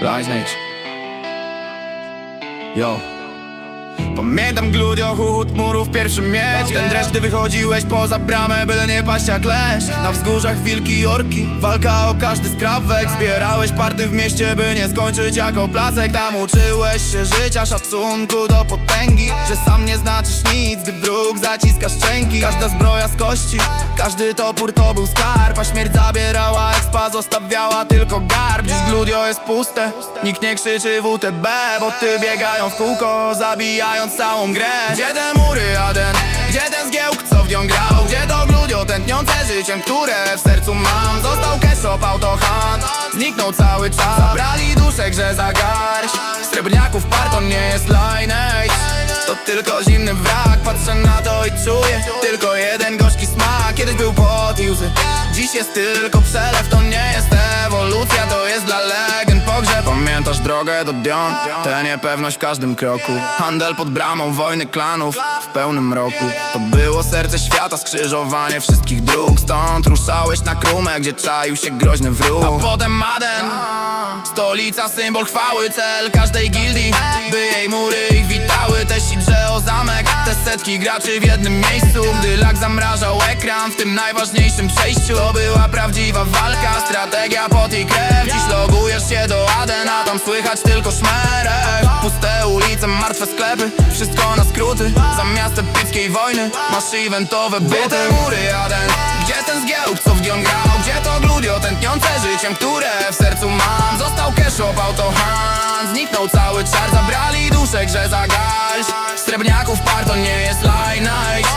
Lightning Yo Pamiętam gludio, chuchut murów, pierwszy miecz. Ten dreszcz, gdy wychodziłeś poza bramę, byle nie paść jak lesz Na wzgórzach wilki i orki, walka o każdy skrawek. Zbierałeś party w mieście, by nie skończyć jako placek. Tam uczyłeś się życia, szacunku do potęgi. Że sam nie znaczysz nic, gdy wróg zaciska szczęki. Każda zbroja z kości, każdy topór to był skarb A śmierć zabierała expa, zostawiała tylko garb. Dziś gludio jest puste, nikt nie krzyczy WTB Bo ty biegają w kółko, zabijając całą grę. Gdzie te mury, Aden? Gdzie ten zgiełk, co w nią grał? Gdzie to gludio tętniące życiem, które w sercu mam? Został Keszop, autohan Zniknął cały czas. Zabrali duszę grze za garść Srebrniaków parton nie jest lineage To tylko zimny wrak. Patrzę na to i czuję Tylko jeden gorzki smak. Kiedyś był pot i łzy Dziś jest tylko przelew. To nie jest ewolucja To jest dla legend. Pogrzeb. Pamiętasz drogę do Dion? Tę niepewność w każdym kroku. Handel pod bramą Wojny klanów W pełnym mroku. To było serce świata Skrzyżowanie wszystkich dróg. Stąd ruszałeś na krumę Gdzie czaił się groźny wróg. A potem Maden Stolica, symbol chwały, cel każdej gildii By jej mury ich witały Te setki graczy w jednym miejscu. Gdy lak zamrażał ekran W tym najważniejszym przejściu To była prawdziwa walka Strategia, pot i krew. Dziś logujesz się do Aden A tam słychać tylko szmerek. Puste ulice, martwe sklepy Wszystko na skróty. Zamiast epickiej wojny Masz eventowe byty mury Aden. Gdzie ten zgiełk, co w grał? Gdzie to gludio tętniące życiem, które w sercu mam? Został Keszop, autohan Zniknął cały czar, zabrali duszę grze za garść Srebrniaków par to nie jest lineage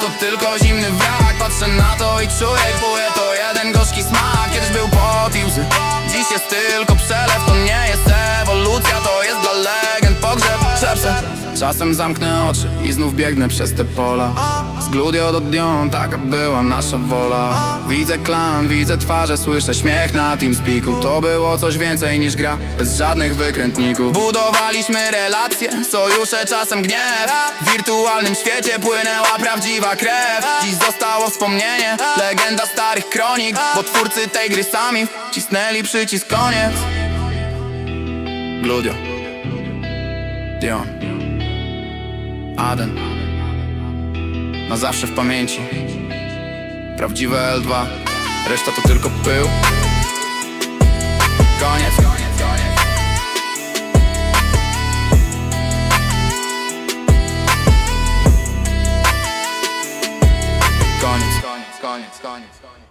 To tylko zimny wrak, patrzę na to i czuję Czuję to jeden gorzki smak, kiedyś był pot i łzy Dziś jest tylko przelew, Czasem zamknę oczy i znów biegnę przez te pola. Z gludio do Dion, taka była nasza wola. Widzę klan, widzę twarze, słyszę śmiech na TeamSpeaku To było coś więcej niż gra, bez żadnych wykrętników. Budowaliśmy relacje, sojusze, czasem gniew. W wirtualnym świecie płynęła prawdziwa krew. Dziś zostało wspomnienie, legenda starych kronik. Bo twórcy tej gry sami wcisnęli przycisk koniec. Gludio. Dion Aden. Na zawsze w pamięci. Prawdziwe L2 Reszta to tylko pył. Koniec, koniec, koniec Koniec, koniec, koniec, koniec, koniec.